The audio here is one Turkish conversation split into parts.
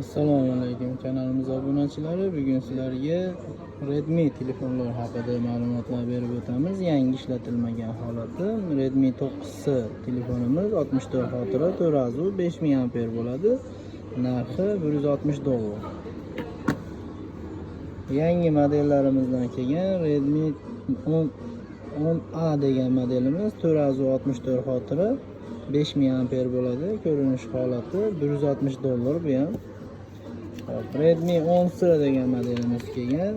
assalomu alaykum kanalimiz obunachilari bugun sizlarga redmi telefonlar haqida ma'lumotlar berib o'tamiz yangi ishlatilmagan redmi 9c telefonimiz 64 xotira 4 azu 5000 amper bo'ladi narxi 160 dollar yangi modellarimizdan kelgan redmi 10 10a degan modelimiz 4 azu 64 xotira 5000 amper bo'ladi ko'rinish holati 160 dollar bu ham Redmi 10C degan modelimiz kelgan.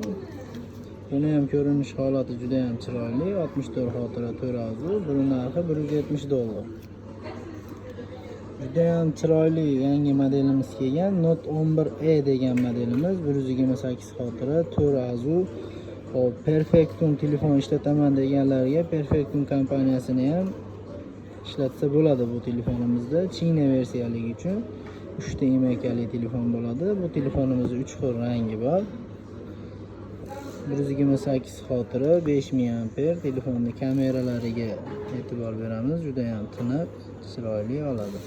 Buni ham ko'rinish holati juda ham chiroyli. 64 xotira 4 azu. Buni narxi 170 dollar. Juda ham chiroyli yangi modelimiz kelgan. Note 11e degan modelimiz 128 xotira 4 azu. Hop, Perfectum telefon ishlataman deganlarga Perfectum kompaniyasini ham ishlatsa bo'ladi bu telefonimizda. China versiyaligi uchun. 3 ta imakali telefon bo'ladi. Bu telefonimizda 3 xil rangi bor. 128 xotira, 5000 amper telefonni kameralariga e'tibor beramiz. Juda ham tiniq, chiroyli oladi.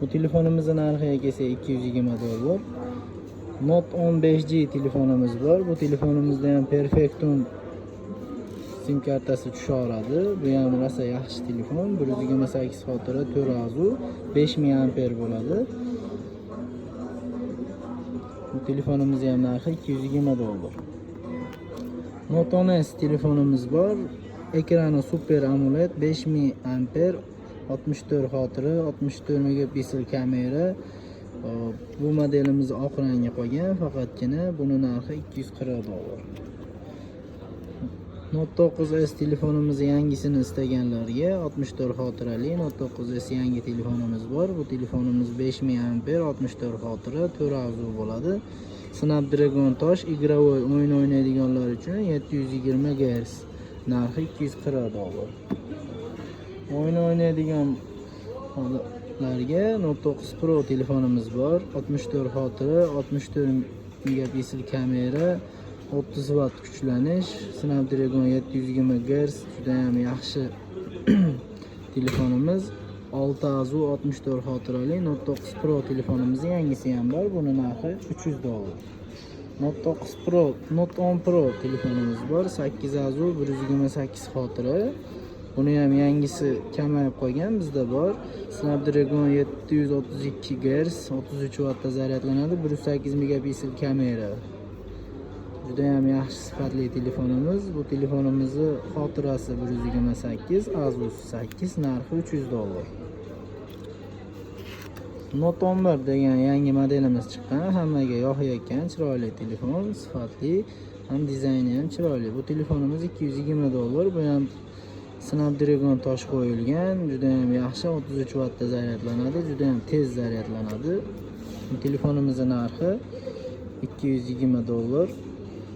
Bu telefonimizning narxiga kelsa 220 dollar. Note 15G telefonimiz bor. Bu telefonimizda ham Perfectum sim kartasi tushaveradi. Bu ham rosa yaxshi telefon. 128 xotira, 4 azu, 5000 amper bo'ladi. Bu telefonimiz ham narxi 220 dollar. Note 10s telefonimiz bor. Ekrani Super AMOLED 5000 amper 64 xotira, 64 megapiksel kamera. Bu modelimiz oq rangga qolgan, faqatgina buni narxi 240 dollar. Note 9s telefonimiz yangisini istaganlarga 64 xotirali Note 9s yangi telefonimiz bor. Bu telefonimiz 5 mAh 64 xotira, 4 avzu bo'ladi. Snapdragon tosh igrovой o'yin o'ynaydiganlar uchun 720 GHz. Narxi 240 dollar. O'yin o'ynaydigan larga Note 9 Pro telefonimiz bor. 64 xotira, 64 megapixel kamera, 30 watt kuchlanish, Snapdragon 720 Hz juda ham yaxshi telefonimiz. 6 azu 64 xotirali Note 9 Pro telefonimizning yangisi ham bor. Buni narxi 300 dollar. Note 9 Pro, Note 10 Pro telefonimiz bor. 8 azu 128 xotira. Buni ham yangisi kamayib qolgan bizda bor. Snapdragon 732 Hz, 33 wattda zaryadlanadi, 108 megapiksel kamera. Juda ham yaxshi sifatli telefonimiz. Bu telefonimizni xotirasi 128, azusi 8, narxi 300 dollar. Note 11 degan yangi modelimiz chiqqan. Hammaga yoqayotgan chiroyli telefon, sifatli, ham dizayni ham chiroyli. Bu telefonimiz 220 dollar. Bu ham Snapdragon tosh qo'yilgan, juda ham yaxshi 33 wattda zaryadlanadi, juda ham tez zaryadlanadi. Bu telefonimizning narxi 220 dollar.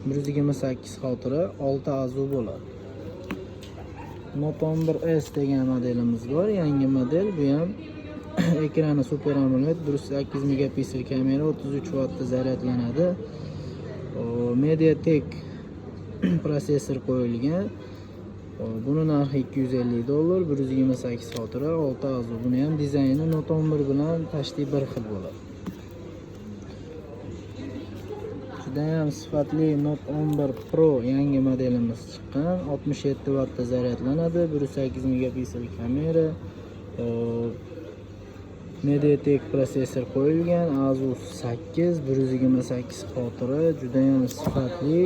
128 xotira 6 azu bo'ladi. Note 11s degan modelimiz bor, yangi model. Bu ham ekrani Super AMOLED, 108 megapiksel kamera, 33 wattda zaryadlanadi. MediaTek prosessor qo'yilgan. Buni narxi 250 dollar, 128 xotira, 6 azu. Buni ham dizayni Note 11 bilan tashti bir xil bo'ladi. Judayam sifatli Note 11 Pro yangi modelimiz chiqqan. 67 wattda zaryadlanadi, 108 megapiksel kamera. MediaTek prosessor qo'yilgan, Asus 8, 128 xotira, judayam sifatli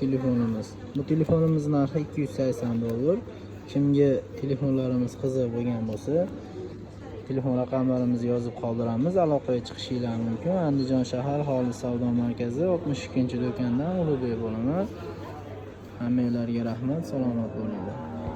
telefonimiz. Bu telefonimiz narxi 280 dollar. Kimga telefonlarimiz qiziq bo'lgan bo'lsa, telefon raqamlarimizni yozib qoldiramiz. Aloqaga chiqishingiz mumkin. Andijon shahar Xolis savdo markazi 62-do'kondan Ulug'bek bo'limi. Hammanglarga rahmat, salomat bo'linglar.